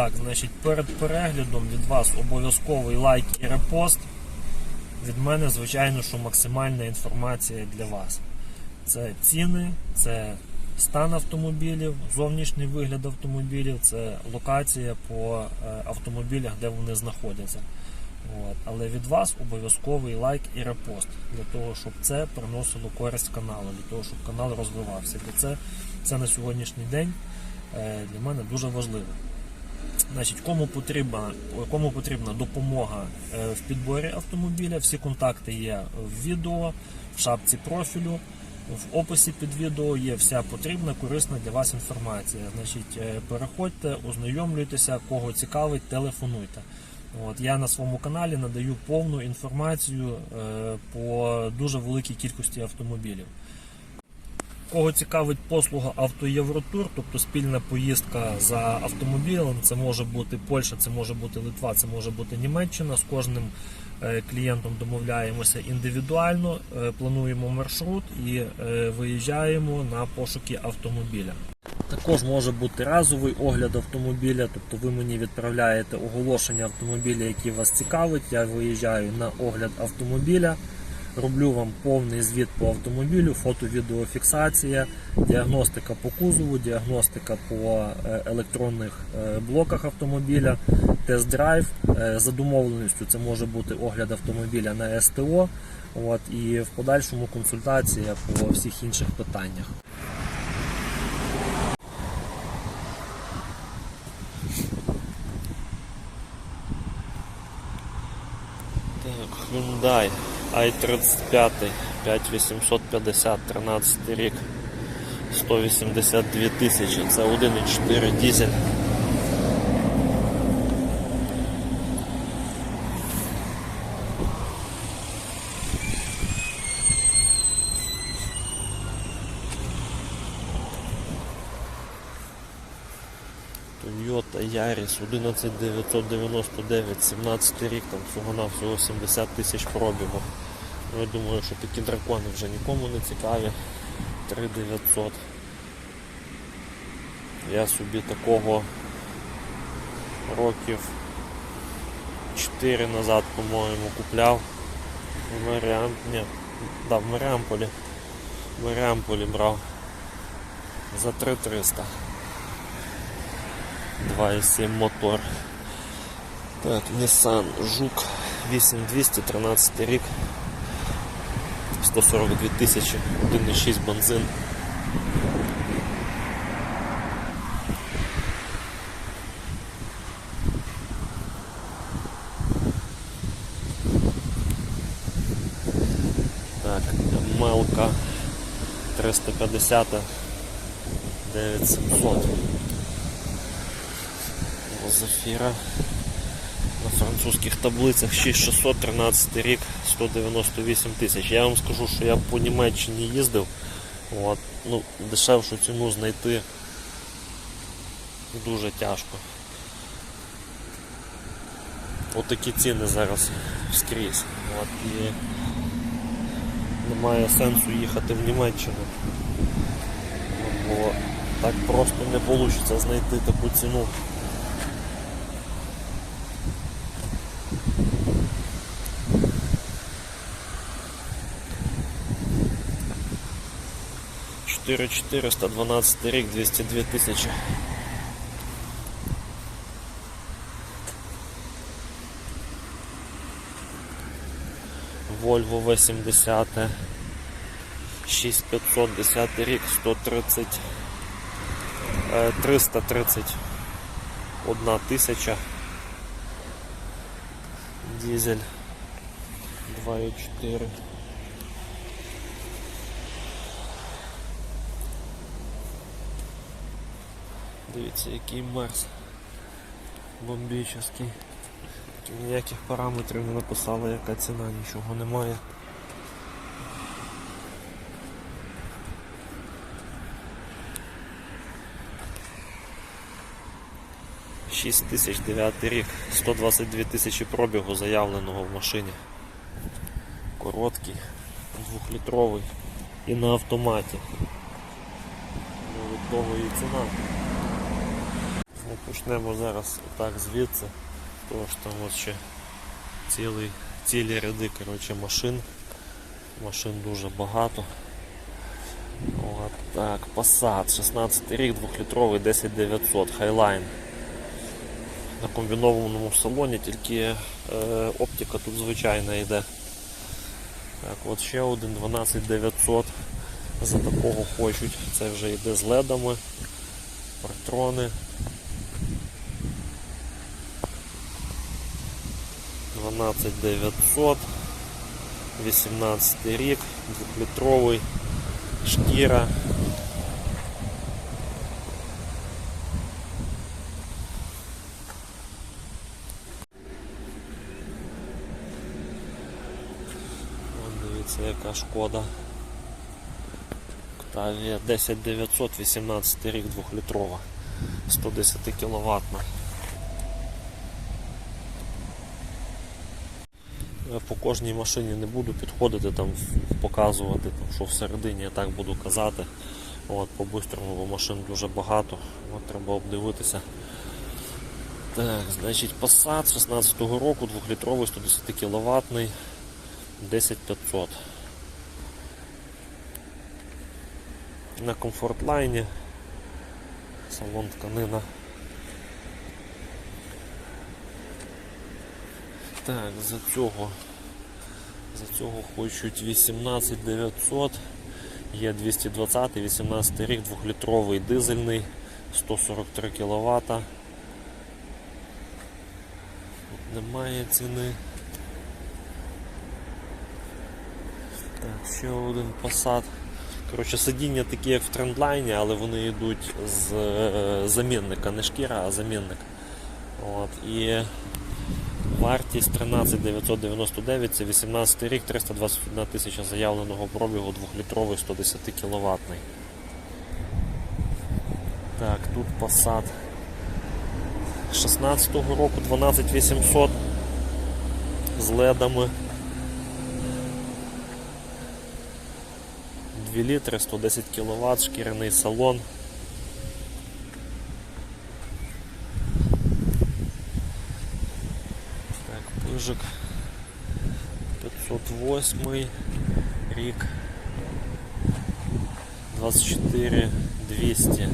Так, значить, перед переглядом від вас обов'язковий лайк і репост. Від мене, звичайно, що максимальна інформація для вас. Це ціни, це стан автомобілів, зовнішній вигляд автомобілів, це локація по е, автомобілях, де вони знаходяться. От. Але від вас обов'язковий лайк і репост для того, щоб це приносило користь каналу, для того, щоб канал розвивався. Для це, це на сьогоднішній день е, для мене дуже важливо. Значить, кому потрібна, кому потрібна допомога е, в підборі автомобіля, всі контакти є в відео, в шапці профілю. В описі під відео є вся потрібна, корисна для вас інформація. Значить, е, переходьте, ознайомлюйтеся, кого цікавить, телефонуйте. От, я на своєму каналі надаю повну інформацію е, по дуже великій кількості автомобілів. Кого цікавить послуга «Автоєвротур», тобто спільна поїздка за автомобілем, це може бути Польща, це може бути Литва, це може бути Німеччина. З кожним е, клієнтом домовляємося індивідуально, е, плануємо маршрут і е, виїжджаємо на пошуки автомобіля. Також може бути разовий огляд автомобіля, тобто ви мені відправляєте оголошення автомобіля, який вас цікавить. Я виїжджаю на огляд автомобіля, роблю вам повний звіт по автомобілю, фото-відеофіксація, діагностика по кузову, діагностика по е, електронних е, блоках автомобіля, тест-драйв. Е, За домовленістю це може бути огляд автомобіля на СТО. От, і в подальшому консультація по всіх інших питаннях. Так, Hyundai i35 5850 13 рік 182 тисячі. Це 1,4 дизель. Toyota Yaris 11999, 17 рік, там всього на всього 70 тисяч пробігу. Я думаю, що такі дракони вже нікому не цікаві. 3900. Я собі такого років 4 назад, по-моєму, купляв. В Маріам... Ні, да, в Маріамполі. В Маріамполі брав за 3300. 2,7 мотор. Так, Nissan Жук 8213 рік. 142 тисячі, 1,6 бензин. Так, Мелка 350 9700. Зафіра на французьких таблицях 6613 рік 198 тисяч. Я вам скажу, що я по Німеччині їздив. От, ну, дешевшу ціну знайти дуже тяжко. Отакі ціни зараз скрізь. От, і немає сенсу їхати в Німеччину. Бо так просто не вийде знайти таку ціну. Чотири 412 рік, 202 тисячі. Volvo V70 6500 10 рік 130 е, 331 тисяча дизель. 2,4 Дивіться, який Мерс бомбічний. Ніяких параметрів не написали, яка ціна, нічого немає. Шість тисяч дев'ятий рік, 122 тисячі пробігу заявленого в машині. Короткий, двохлітровий і на автоматі. Ну, від того і ціна. Почнемо зараз отак звідси, тому що от ще цілий, цілі ряди коротше, машин. Машин дуже багато. От так, Passat, 16 рік, 2-літровий 10900, Highline. На комбінованому салоні, тільки е, оптика тут звичайна йде. Так, от ще один 12900 за такого хочуть. Це вже йде з ледами, партрони. 12900, 18 рік, 2-літровий, шкіра. Дивіться, яка шкода. Октавія 10900, 18 рік, 2-літрова, 110 кВт. По кожній машині не буду підходити, там, показувати, там, що всередині я так буду казати. От, по-бистрому, бо машин дуже багато, От, треба обдивитися. Так, значить Passat 16-го року, 2-літровий, 110 кВт, 10500. На комфортлайні. Салон тканина. Так, за цього. За цього хочуть 18 900. Є 220, 18 рік, 2-літровий дизельний, 143 кВт. Немає ціни. Так, ще один Passat. Коротше, сидіння такі, як в трендлайні, але вони йдуть з е, замінника, не шкіра, а замінник. От, і вартість 13 999, це 18 рік, 321 тисяча заявленого пробігу, 2-літровий 110 кВт. Так, тут Passat 16-го року 12800 з ледами. 2 літри, 110 кВт, шкіряний салон. Так, пижик 508 рік. 24 200 е,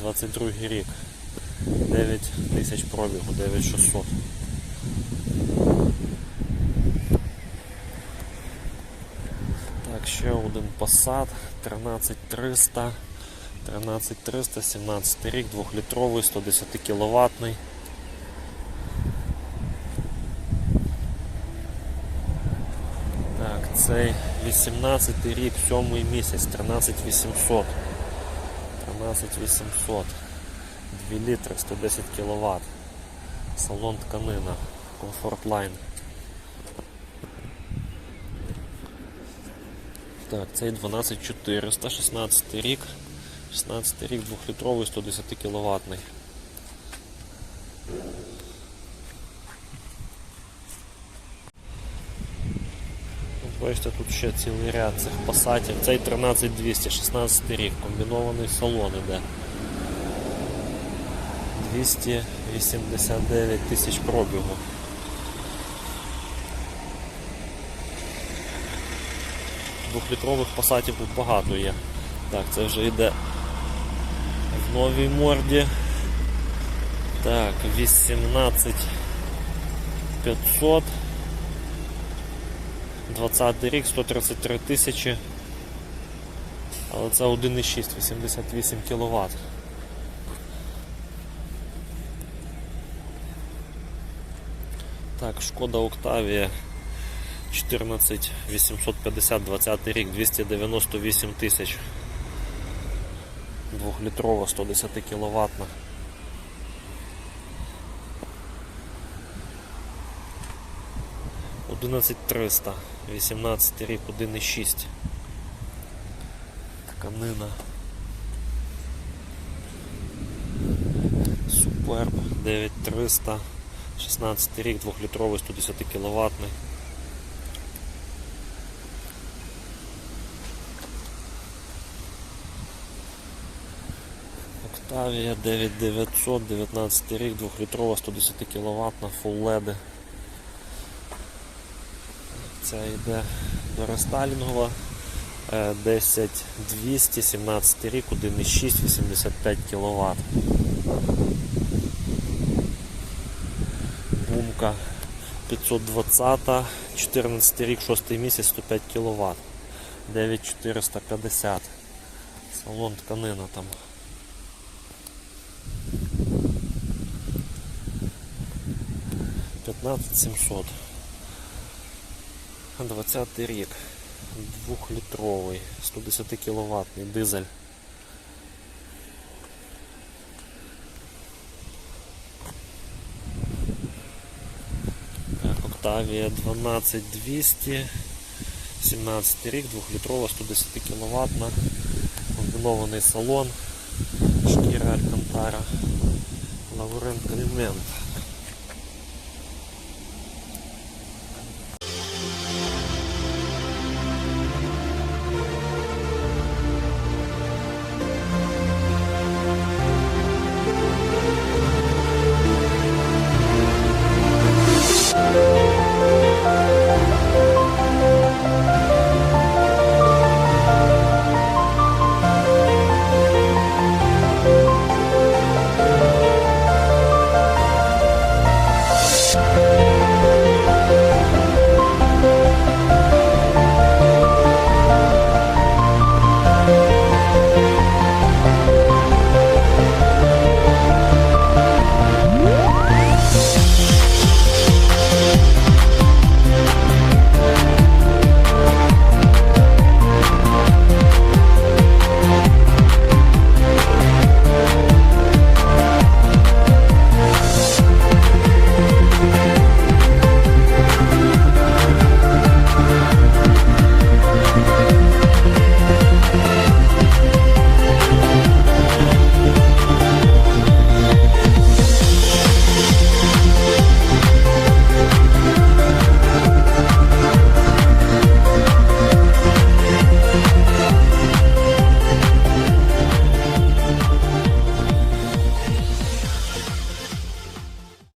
22 рік. 9 тисяч пробігу, 9600 Так, ще один Passat 13300 13300, 17 рік, 2-літровий, 110 кВт. Так, цей 18 рік, 7 місяць, 13800. 13800. 2 літри, 110 кВт. Салон тканина, Line. Так, цей 12400, 16 рік. 16 рік, 2-літровий, 110 кВт. Бачите, тут ще цілий ряд цих пасатів. Цей 13200, 16 рік, комбінований салон іде. 289 тисяч пробігу. Двохлітрових пасатів тут багато є. Так, це вже йде в новій морді. Так, 18 500. 20 рік, 133 тисячі. Але це 1,6, 88 кВт. Так, шкода Октавія 14 850 20 рік, 298 тисяч. Двохлітрова 110 кВт. Одинадцять триста, 18 рік, 1,6. Тканина. Суперб 9300, 16 рік, 2-літровий, 110 кВт. Octavia 9900, 19 рік, 2-літрова, 110 кВт, Full LED. Йде до рестайлінгова. Е, 10200, 17 рік, 1,6, 85 кВт. Бумка 520, 14 рік, 6 місяць, 105 кВт. 9450. Салон тканина там. П'ятнадцять сімсот. 20 рік. Двохлітровий, 110 кіловатний дизель. Octavia 12200, 17 рік, 2-літрова, 110 кВт, комбінований салон, шкіра Алькантара, лаврент елемент.